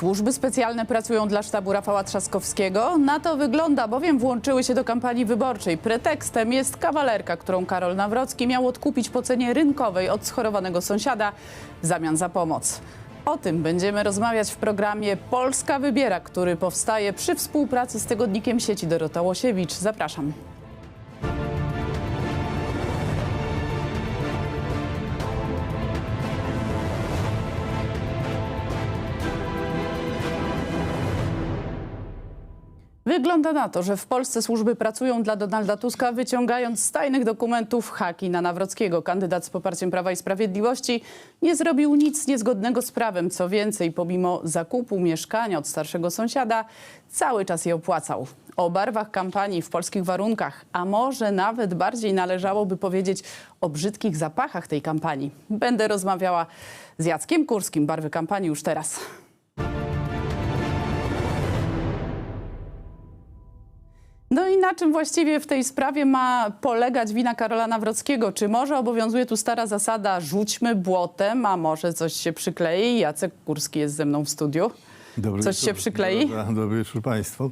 Służby specjalne pracują dla sztabu Rafała Trzaskowskiego. Na to wygląda, bowiem włączyły się do kampanii wyborczej. Pretekstem jest kawalerka, którą Karol Nawrocki miał odkupić po cenie rynkowej od schorowanego sąsiada w zamian za pomoc. O tym będziemy rozmawiać w programie Polska Wybiera, który powstaje przy współpracy z tygodnikiem sieci Dorota Łosiewicz. Zapraszam. Wygląda na to, że w Polsce służby pracują dla Donalda Tuska, wyciągając z tajnych dokumentów haki na Nawrockiego. Kandydat z poparciem Prawa i Sprawiedliwości nie zrobił nic niezgodnego z prawem. Co więcej, pomimo zakupu mieszkania od starszego sąsiada, cały czas je opłacał. O barwach kampanii w polskich warunkach, a może nawet bardziej należałoby powiedzieć o brzydkich zapachach tej kampanii. Będę rozmawiała z Jackiem Kurskim. Barwy kampanii już teraz. No i na czym właściwie w tej sprawie ma polegać wina Karola Nawrockiego? Czy może obowiązuje tu stara zasada rzućmy błotem, a może coś się przyklei? Jacek Kurski jest ze mną w studiu. Dobry Coś wieczór. się przyklei? Dobra, dobry wieczór Państwu.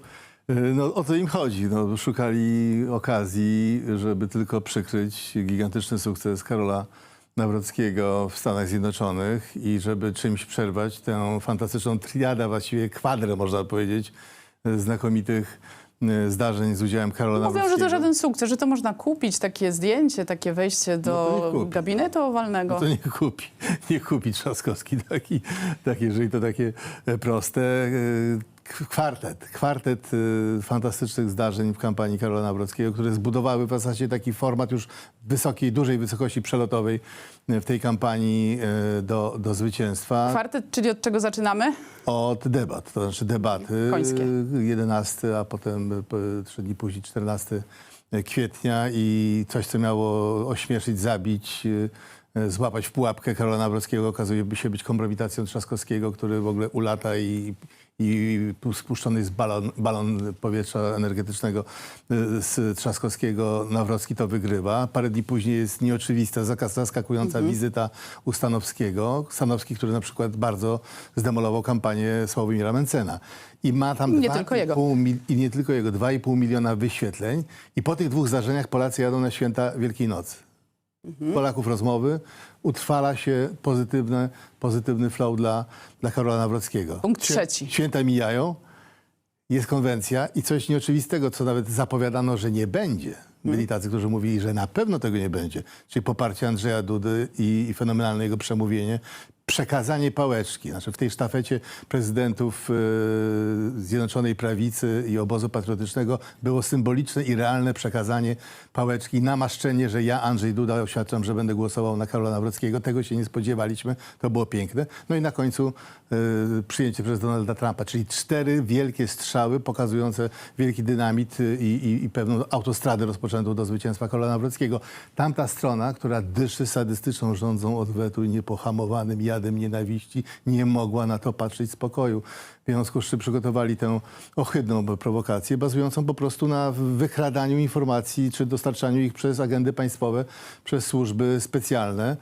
Y, No, o to im chodzi. No, szukali okazji, żeby tylko przykryć gigantyczny sukces Karola Nawrockiego w Stanach Zjednoczonych i żeby czymś przerwać tę fantastyczną triadę, właściwie kwadrę można powiedzieć, y, znakomitych zdarzeń z udziałem Karola Mówią, że to żaden sukces, że to można kupić, takie zdjęcie, takie wejście No do kupi. gabinetu owalnego. No to nie kupi, nie kupi Trzaskowski taki, tak, jeżeli to takie e, proste. Kwartet, kwartet e, fantastycznych zdarzeń w kampanii Karola Nawrockiego, które zbudowały w zasadzie taki format już wysokiej, dużej wysokości przelotowej e, w tej kampanii e, do, do zwycięstwa. Kwartet, czyli od czego zaczynamy? Od debat, to znaczy debaty. Końskie. 11, a potem p- trzy dni później 14 kwietnia i coś, co miało ośmieszyć, zabić, złapać w pułapkę Karola Nawrockiego okazuje się być kompromitacją Trzaskowskiego, który w ogóle ulata i, i spuszczony jest balon, balon powietrza energetycznego e, z Trzaskowskiego. Nawrocki to wygrywa. Parę dni później jest nieoczywista, zaskakująca wizyta u Stanowskiego. Stanowski, który na przykład bardzo zdemolował kampanię Sławomira Mencena. I ma tam Nie dwa tylko jego. pół I nie tylko jego, 2,5 miliona wyświetleń. I po tych dwóch zdarzeniach Polacy jadą na święta Wielkiej Nocy. Polaków rozmowy, utrwala się pozytywne, pozytywny flow dla, dla Karola Nawrockiego. Punkt Świę- trzeci. Święta mijają, jest konwencja i coś nieoczywistego, co nawet zapowiadano, że nie będzie. Byli tacy, którzy mówili, że na pewno tego nie będzie. Czyli poparcie Andrzeja Dudy i, i fenomenalne jego przemówienie. Przekazanie pałeczki. Znaczy w tej sztafecie prezydentów e, Zjednoczonej Prawicy i obozu patriotycznego było symboliczne i realne przekazanie pałeczki, namaszczenie, że ja, Andrzej Duda, oświadczam, że będę głosował na Karola Nawrockiego. Tego się nie spodziewaliśmy. To było piękne. No i na końcu e, przyjęcie przez Donalda Trumpa, czyli cztery wielkie strzały pokazujące wielki dynamit y, i, i, i pewną autostradę rozpoczętą do zwycięstwa Karola Nawrockiego. Tamta strona, która dyszy sadystyczną rządzą odwetu i niepohamowanym jadem nienawiści, nie mogła na to patrzeć z pokoju. W związku z czym przygotowali tę ohydną prowokację, bazującą po prostu na wykradaniu informacji czy dostarczaniu ich przez agendy państwowe, przez służby specjalne.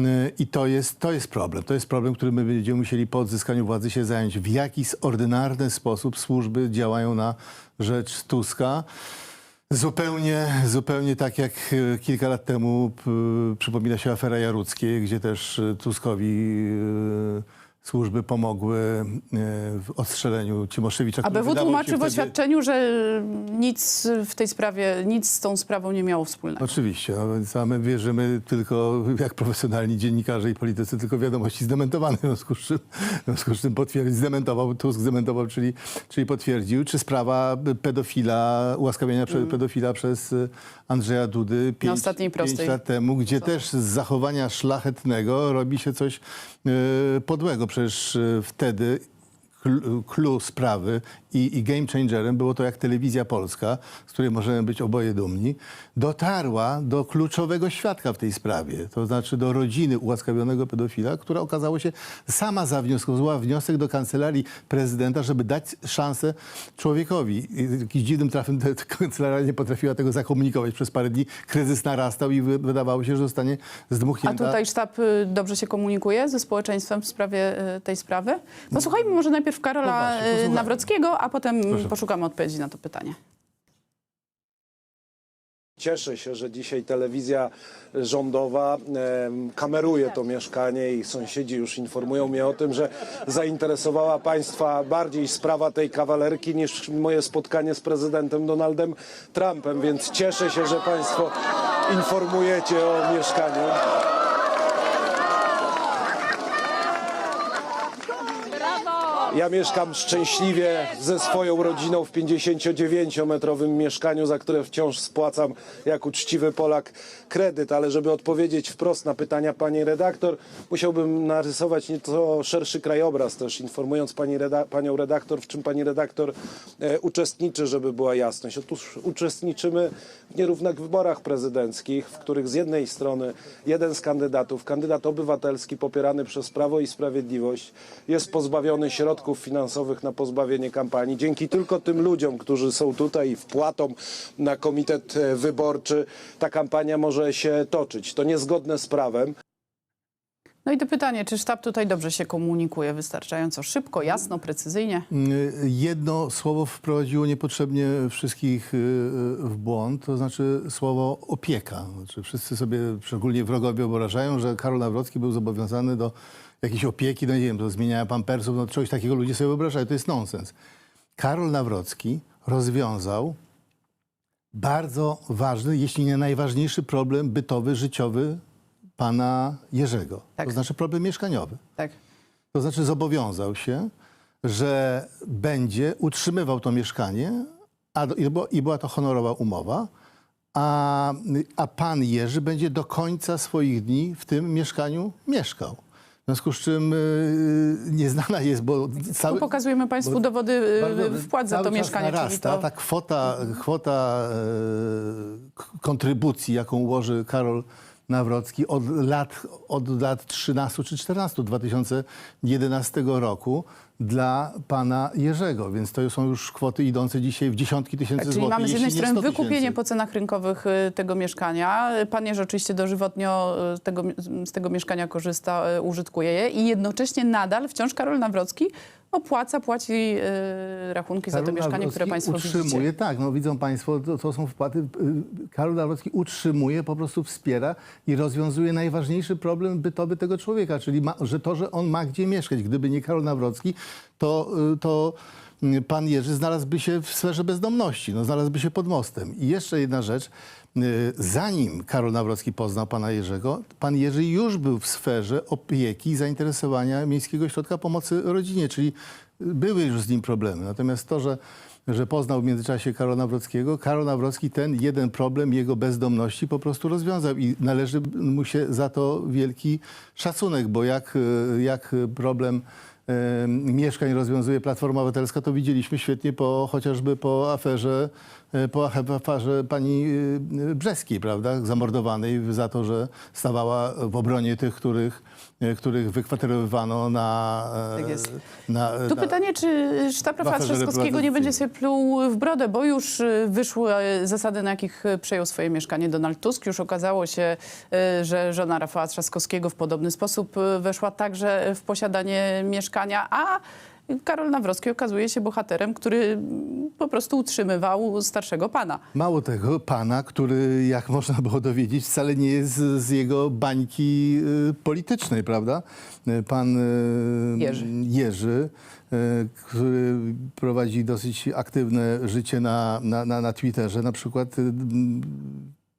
Y, I to jest, to jest problem. To jest problem, który my będziemy musieli po odzyskaniu władzy się zająć. W jaki ordynarny sposób służby działają na rzecz Tuska. Zupełnie, zupełnie tak jak e, kilka lat temu przypomina się afera Jaruckiej, gdzie też e, Tuskowi e, służby pomogły e, w odstrzeleniu Cimoszewicza. który ABW wydawał tłumaczy w wtedy- oświadczeniu, że nic w tej sprawie, nic z tą sprawą nie miało wspólnego. Oczywiście, no więc a my wierzymy tylko, jak profesjonalni dziennikarze i politycy, tylko wiadomości zdementowane, w związku z czym, w związku z czym potwierdził, zdementował, Tusk zdementował, czyli, czyli potwierdził, czy sprawa pedofila, ułaskawienia prze, pedofila przez y, Andrzeja Dudy pięć, ostatniej prostej. pięć lat temu, gdzie też z zachowania szlachetnego robi się coś y, podłego. Przecież y, wtedy clue sprawy i, i game changerem było to, jak telewizja polska, z której możemy być oboje dumni, dotarła do kluczowego świadka w tej sprawie, to znaczy do rodziny ułaskawionego pedofila, która okazało się sama zawnioskowała wniosek do kancelarii prezydenta, żeby dać szansę człowiekowi. I Jakimś dziwnym trafem kancelaria nie potrafiła tego zakomunikować przez parę dni. Kryzys narastał i wy- wydawało się, że zostanie A zdmuchnięta. tutaj sztab y, dobrze się komunikuje ze społeczeństwem w sprawie y, tej sprawy? Posłuchajmy może najpierw najpierw Karola Popatrzcie, y, posłuchajmy. Nawrockiego, a potem Proszę. poszukamy odpowiedzi na to pytanie. Cieszę się, że dzisiaj telewizja rządowa kameruje to mieszkanie i sąsiedzi już informują mnie o tym, że zainteresowała Państwa bardziej sprawa tej kawalerki niż moje spotkanie z prezydentem Donaldem Trumpem, więc cieszę się, że Państwo informujecie o mieszkaniu. Ja mieszkam szczęśliwie ze swoją rodziną w 59-metrowym mieszkaniu, za które wciąż spłacam jak uczciwy Polak kredyt, ale żeby odpowiedzieć wprost na pytania pani redaktor, musiałbym narysować nieco szerszy krajobraz też, informując pani reda panią redaktor, w czym pani redaktor e, uczestniczy, żeby była jasność. Otóż uczestniczymy w nierównych wyborach prezydenckich, w których z jednej strony jeden z kandydatów, kandydat obywatelski popierany przez Prawo i Sprawiedliwość, jest pozbawiony środków finansowych na pozbawienie kampanii. Dzięki tylko tym ludziom, którzy są tutaj i wpłatą na komitet e, wyborczy, ta kampania może się toczyć. To niezgodne z prawem. No i to pytanie, czy sztab tutaj dobrze się komunikuje, wystarczająco szybko, jasno, precyzyjnie? Y, Jedno słowo wprowadziło niepotrzebnie wszystkich y, y, w błąd, to znaczy słowo opieka. Znaczy wszyscy sobie, szczególnie wrogowie, wyobrażają, że Karol Nawrocki był zobowiązany do jakiejś opieki, no nie wiem, do zmieniania pampersów, no czegoś takiego ludzie sobie wyobrażają. To jest nonsens. Karol Nawrocki rozwiązał bardzo ważny, jeśli nie najważniejszy problem bytowy, życiowy pana Jerzego. Tak. To znaczy problem mieszkaniowy. Tak. To znaczy zobowiązał się, że będzie utrzymywał to mieszkanie, a do, i, było, i była to honorowa umowa, a, a pan Jerzy będzie do końca swoich dni w tym mieszkaniu mieszkał. W związku z czym y, nieznana jest, bo Tu cały, pokazujemy Państwu dowody y, wpłat za cały to mieszkanie. Narasta, to... ta kwota, kwota k- kontrybucji, jaką ułoży Karol Nawrocki od lat, od lat 13 czy 14 2011 roku dla pana Jerzego. Więc to są już kwoty idące dzisiaj w dziesiątki tysięcy Czyli złotych. mamy z jeśli jednej nie strony 100 wykupienie po cenach rynkowych y, tego mieszkania. Pan Jerzy oczywiście dożywotnio y, tego, z tego mieszkania korzysta, y, użytkuje je i jednocześnie nadal wciąż Karol Nawrocki opłaca, płaci y, rachunki za to Karol mieszkanie, które Nawrocki Państwo utrzymuje, widzicie. tak, no widzą Państwo, to, to są wpłaty. Y, Karol Nawrocki utrzymuje, po prostu wspiera i rozwiązuje najważniejszy problem bytowy tego człowieka, czyli ma, że to, że on ma gdzie mieszkać. Gdyby nie Karol Nawrocki, to, y, to y, pan Jerzy znalazłby się w sferze bezdomności, no, znalazłby się pod mostem. I jeszcze jedna rzecz. y, Zanim Karol Nawrocki poznał pana Jerzego, pan Jerzy już był w sferze opieki i zainteresowania Miejskiego Ośrodka Pomocy Rodzinie, czyli były już z nim problemy. Natomiast to, że, że poznał w międzyczasie Karola Nawrockiego, Karol Nawrocki ten jeden problem jego bezdomności po prostu rozwiązał i należy mu się za to wielki szacunek, bo jak, jak problem mieszkań rozwiązuje Platforma Obywatelska, to widzieliśmy świetnie po, chociażby po aferze, po afe- aferze pani e, Brzeskiej, prawda, zamordowanej za to, że stawała w obronie tych, których, e, których wykwaterowywano na... e, Tak jest. na Tu na, pytanie, czy sztab Rafała Trzaskowskiego nie będzie sobie pluł w brodę, bo już wyszły zasady, na jakich przejął swoje mieszkanie Donald Tusk. Już okazało się, że żona Rafała Trzaskowskiego w podobny sposób weszła także w posiadanie mieszkania, a Karol Nawrocki okazuje się bohaterem, który po prostu utrzymywał starszego pana. Mało tego, pana, który, jak można było dowiedzieć, wcale nie jest z jego bańki y, politycznej, prawda? Y, Pan y, Jerzy. Jerzy który prowadzi dosyć aktywne życie na, na, na, na Twitterze, na przykład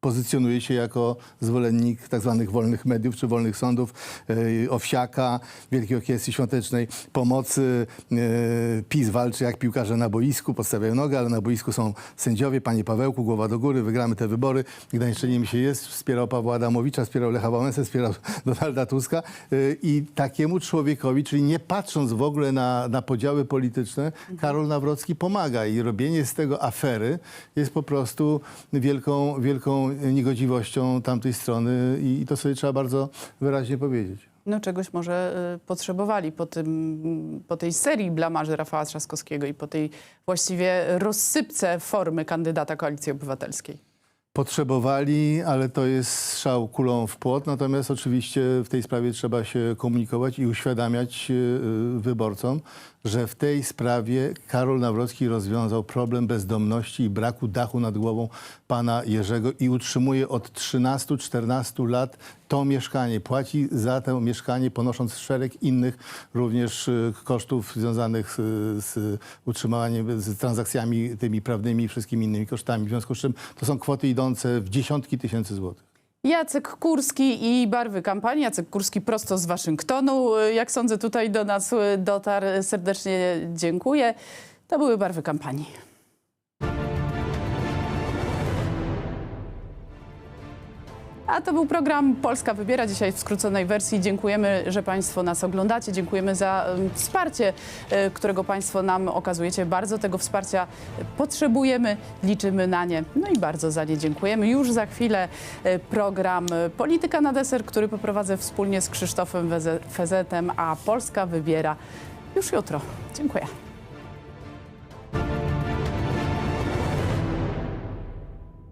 pozycjonuje się jako zwolennik tak zwanych wolnych mediów czy wolnych sądów, y, Owsiaka, Wielkiej Orkiestry Świątecznej Pomocy. y, PiS walczy jak piłkarze na boisku, podstawiają nogę, ale na boisku są sędziowie. Panie Pawełku, głowa do góry, wygramy te wybory. Gdańszczyniem się jest, wspierał Pawła Adamowicza, wspierał Lecha Wałęsę, wspierał Donalda Tuska. Y, I takiemu człowiekowi, czyli nie patrząc w ogóle na, na podziały polityczne, Karol Nawrocki pomaga i robienie z tego afery jest po prostu wielką, wielką niegodziwością tamtej strony i, i to sobie trzeba bardzo wyraźnie powiedzieć. No czegoś może y, potrzebowali po, tym, po tej serii blamarzy Rafała Trzaskowskiego i po tej właściwie rozsypce formy kandydata Koalicji Obywatelskiej. Potrzebowali, ale to jest strzał kulą w płot. Natomiast oczywiście w tej sprawie trzeba się komunikować i uświadamiać y, wyborcom, że w tej sprawie Karol Nawrocki rozwiązał problem bezdomności i braku dachu nad głową pana Jerzego i utrzymuje od 13-14 lat to mieszkanie. Płaci za to mieszkanie, ponosząc szereg innych również y, kosztów związanych z, z utrzymaniem, z transakcjami tymi prawnymi i wszystkimi innymi kosztami. W związku z czym to są kwoty idące w dziesiątki tysięcy złotych. Jacek Kurski i barwy kampanii. Jacek Kurski prosto z Waszyngtonu. Jak sądzę, tutaj do nas dotarł. Serdecznie dziękuję. To były barwy kampanii. A to był program Polska Wybiera dzisiaj w skróconej wersji. Dziękujemy, że Państwo nas oglądacie. Dziękujemy za wsparcie, e, którego Państwo nam okazujecie. Bardzo tego wsparcia potrzebujemy, liczymy na nie. No i bardzo za nie dziękujemy. Już za chwilę e, program e, Polityka na deser, który poprowadzę wspólnie z Krzysztofem Fezetem, a Polska Wybiera już jutro. Dziękuję.